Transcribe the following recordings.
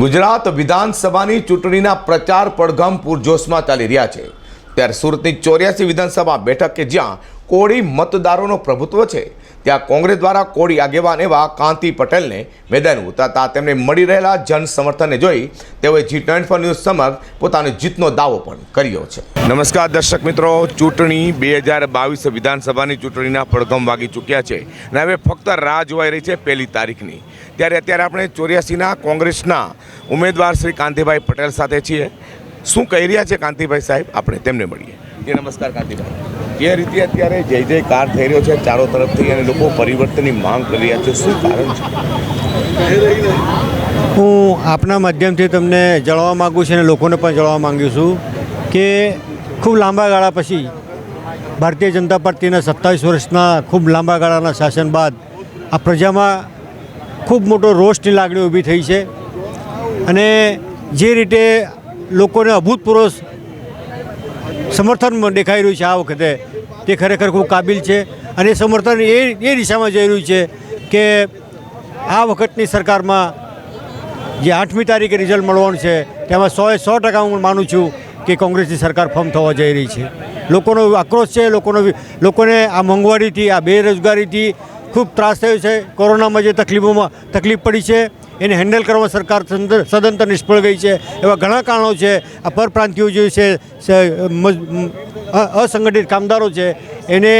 ગુજરાત વિધાનસભાની ચૂંટણીના પ્રચાર પડઘમ પૂરજોશમાં ચાલી રહ્યા છે. ત્યારે સુરતની ચોર્યાસી વિધાનસભા બેઠક કે જ્યાં કોળી મતદારોનો પ્રભુત્વ છે, ત્યાં કોંગ્રેસ દ્વારા કોળી આગેવાન એવા કાંતિ પટેલને મેદાન ઉતરતા તેમને મળી રહેલા જન સમર્થનને જોઈ તેઓએ જી ટ્વેન્ટી ફોર ન્યૂઝ સમક્ષ પોતાનો જીતનો દાવો પણ કર્યો છે. નમસ્કાર દર્શક મિત્રો, ચૂંટણી બે હજાર બાવીસ વિધાનસભાની ચૂંટણીના પડઘમ વાગી ચૂક્યા છે અને હવે ફક્ત રાહ જોવાઈ રહી છે પહેલી તારીખની. ત્યારે અત્યારે આપણે ચોર્યાસીના કોંગ્રેસના ઉમેદવાર શ્રી કાંતિભાઈ પટેલ સાથે છીએ. શું કહી રહ્યા છે કાંતિભાઈ સાહેબ? આપણે તેમને મળીએ. જે નમસ્કાર કાંતિભાઈ. જે રીતે અત્યારે જય જયકાર થઈ રહ્યો છે ચારો તરફથી અને લોકો પરિવર્તનની માંગ કરી રહ્યા છે શું કારણ છે? હું આપના માધ્યમથી તમને જણાવવા માગું છું અને લોકોને પણ જણાવવા માગું છું કે ખૂબ લાંબા ગાળા પછી ભારતીય જનતા પાર્ટીના સત્તાવીસ વર્ષના ખૂબ લાંબા ગાળાના શાસન બાદ આ પ્રજામાં ખૂબ મોટો રોષની લાગણી ઊભી થઈ છે. અને જે રીતે લોકોને અભૂતપૂર્વ સમર્થન દેખાઈ રહ્યું છે આ વખતે, તે ખરેખર ખૂબ કાબિલ છે. અને સમર્થન એ એ દિશામાં જઈ રહ્યું છે કે આ વખતની સરકારમાં જે આઠમી તારીખે રિઝલ્ટ મળવાનું છે, તેમાં સોએ સો ટકા હું માનું છું કે કોંગ્રેસની સરકાર ફોર્મ થવા જઈ રહી છે. લોકોનો આક્રોશ છે, લોકોનો લોકોને આ મોંઘવારીથી, આ બેરોજગારીથી ખૂબ ત્રાસ થયો છે. કોરોનામાં જે તકલીફોમાં, તકલીફ પડી છે એને હેન્ડલ કરવામાં સરકાર સદંતર નિષ્ફળ ગઈ છે. એવા ઘણા કારણો છે. આ પરપ્રાંતિઓ જે છે અસંગઠિત કામદારો છે, એને,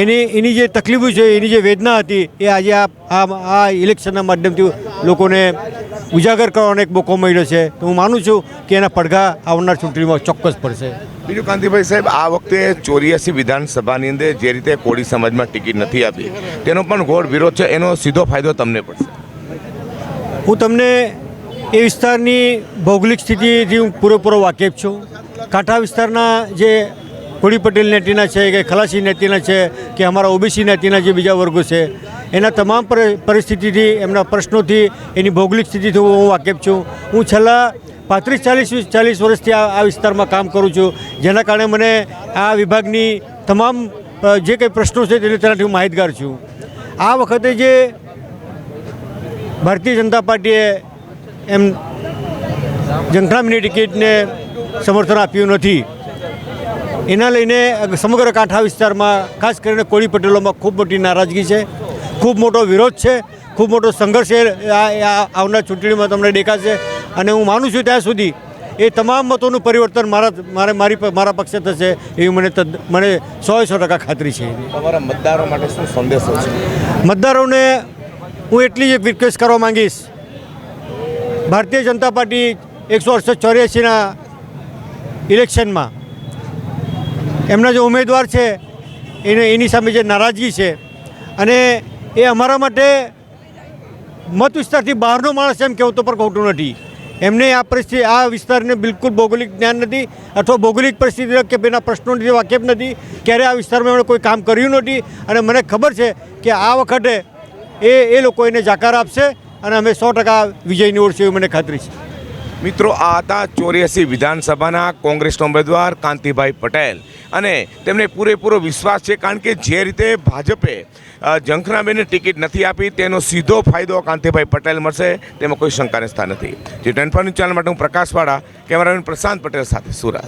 એની એની જે તકલીફો છે, એની જે વેદના હતી, એ આજે આ આ ઇલેક્શનના માધ્યમથી લોકોને ઉજાગર કરવાનો એક મોકો મળ્યો છે. તો હું માનું છું કે એના પડઘા આવનાર ચૂંટણીમાં ચોક્કસ પડશે. બીજું કાંતિભાઈ સાહેબ, આ વખતે ચોર્યાસી વિધાનસભાની અંદર જે રીતે કોળી સમાજમાં ટિકિટ નથી આપી, તેનો પણ ઘોર વિરોધ છે. એનો સીધો ફાયદો તમને પડશે. હું તમને એ વિસ્તારની ભૌગોલિક સ્થિતિથી હું પૂરેપૂરો વાકેફ છું. કાંઠા વિસ્તારના જે કોળી પટેલ નેતિના છે કે ખલાસી નેતિના છે કે અમારા ઓબીસી નેતિના જે બીજા વર્ગો છે, એના તમામ પર- પરિસ્થિતિથી, એમના પ્રશ્નોથી, એની ભૌગોલિક સ્થિતિથી હું વાકેફ છું. હું છેલ્લા પાંત્રીસ, ચાલીસ ચાલીસ વર્ષથી આ વિસ્તારમાં કામ કરું છું. જેના કારણે મને આ વિભાગની તમામ જે કંઈ પ્રશ્નો છે તેની તેનાથી હું માહિતગાર છું. આ વખતે જે ભારતીય જનતા પાર્ટીએ એમ જંખનામીની ટિકિટને સમર્થન આપ્યું નથી. એના લઈને સમગ્ર કાંઠા વિસ્તારમાં ખાસ કરીને કોળી પટેલોમાં ખૂબ મોટી નારાજગી છે ખૂબ મોટો વિરોધ છે ખૂબ મોટો સંઘર્ષ એ આવનાર ચૂંટણીમાં તમને દેખાશે અને હું માનું છું ત્યાં સુધી એ તમામ મતોનું પરિવર્તન મારા મારે મારી મારા પક્ષે થશે એવી મને મને સો સો ટકા ખાતરી છે. તમારા મતદારો માટે શું સંદેશો છે? મતદારોને હું એટલી એક રિક્વેસ્ટ કરવા માંગીશ. ભારતીય જનતા પાર્ટી એકસો અડસઠ ચોર્યાસીના ઇલેક્શનમાં એમના જે ઉમેદવાર છે, એને એની સામે જે નારાજગી છે અને એ અમારા માટે મત વિસ્તારથી બહારનો માણસ એમ કહેવું તો પણ ખોટું નથી. એમને આ પરિસ્થિતિ, આ વિસ્તારને બિલકુલ ભૌગોલિક જ્ઞાન નથી અથવા ભૌગોલિક પરિસ્થિતિ કે એના પ્રશ્નોથી વાકેફ નથી. ક્યારે આ વિસ્તારમાં એમણે કોઈ કામ કર્યું નથી અને મને ખબર છે કે આ વખતે એ એ લોકો એને જાકાર આપશે અને અમે સો ટકા વિજય નિવડશે એવી મને ખાતરી છે. મિત્રો આ હતા ચોર્યાસી વિધાનસભાના કોંગ્રેસના ઉમેદવાર કાંતિભાઈ પટેલ. અને તેમને પૂરેપૂરો વિશ્વાસ છે કારણ કે જે રીતે ભાજપે અ, ટિકિટ નથી આપી તેનો સીધો ફાયદો કાંતિભાઈ પટેલ મળશે તેમાં કોઈ શંકાને સ્થાન નથી. જે ટેન ચેનલ માટે હું પ્રકાશવાળા કેમેરામેન પ્રશાંત પટેલ સાથે સુરત.